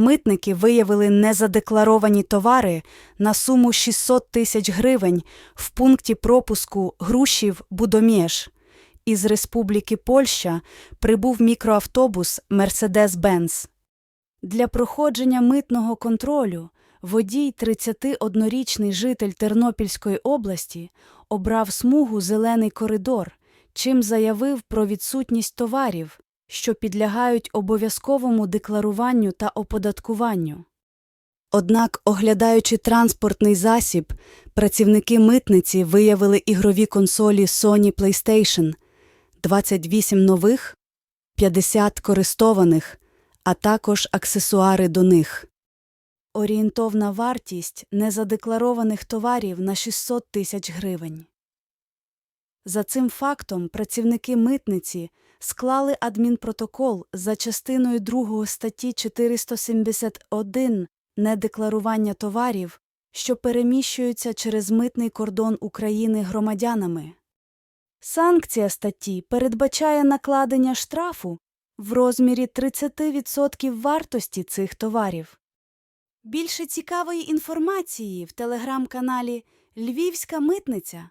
митники виявили незадекларовані товари на суму 600 тисяч гривень в пункті пропуску Грушів Будомєш. Із Республіки Польща прибув мікроавтобус Mercedes-Benz. Для проходження митного контролю водій 31-річний житель Тернопільської області обрав смугу Зелений коридор, чим заявив про відсутність товарів, що підлягають обов'язковому декларуванню та оподаткуванню. Однак, оглядаючи транспортний засіб, працівники митниці виявили ігрові консолі Sony PlayStation, 28 нових, 50 користованих, а також аксесуари до них. Орієнтовна вартість незадекларованих товарів на 600 тисяч гривень. За цим фактом працівники митниці склали адмінпротокол за частиною 2 статті 471 недекларування товарів, що переміщуються через митний кордон України громадянами. Санкція статті передбачає накладення штрафу в розмірі 30% вартості цих товарів. Більше цікавої інформації в телеграм-каналі Львівська митниця.